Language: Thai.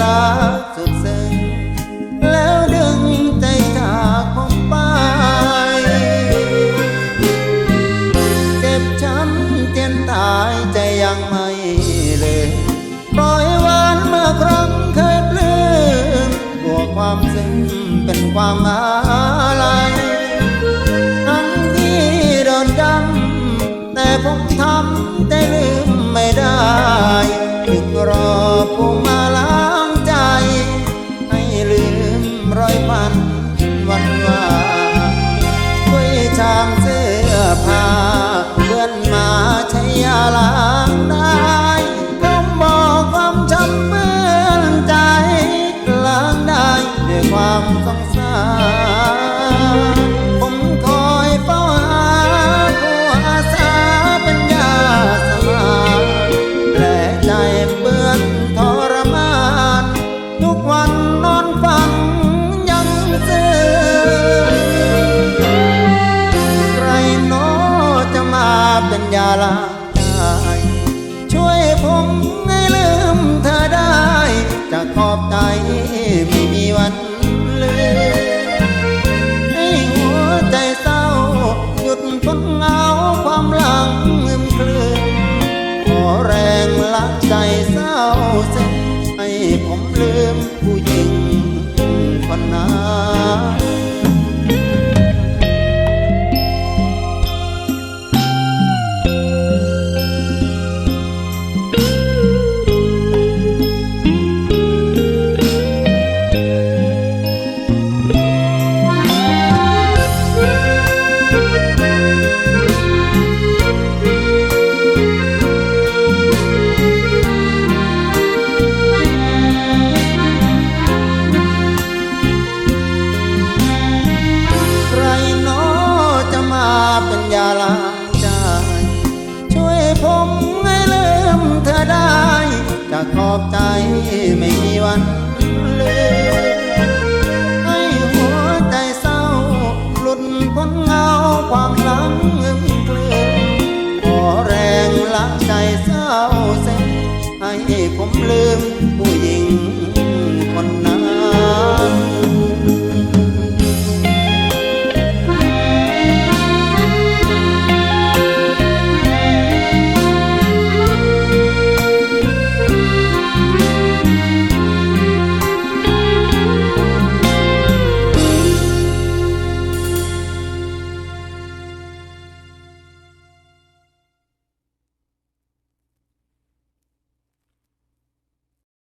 รักสุดซึ้งแล้วดึงใจจากผมไปเจ็บช้ำเตียนตายใจยังไม่เลยปล่อยหวานเมื่อครั้งเคยปลื้มบวกความซึ้งเป็นความอา ลาช่วยผมให้ลืมเธอได้ จะขอบใจไม่มีวันลืมให้หัวใจเศร้า หยุดฟังเอาความหลังมึนคลื่นขอแรงละใจเศร้าส้ให้ผมลืมผู้หญิงคนนั้น อกใจไม่มีวัน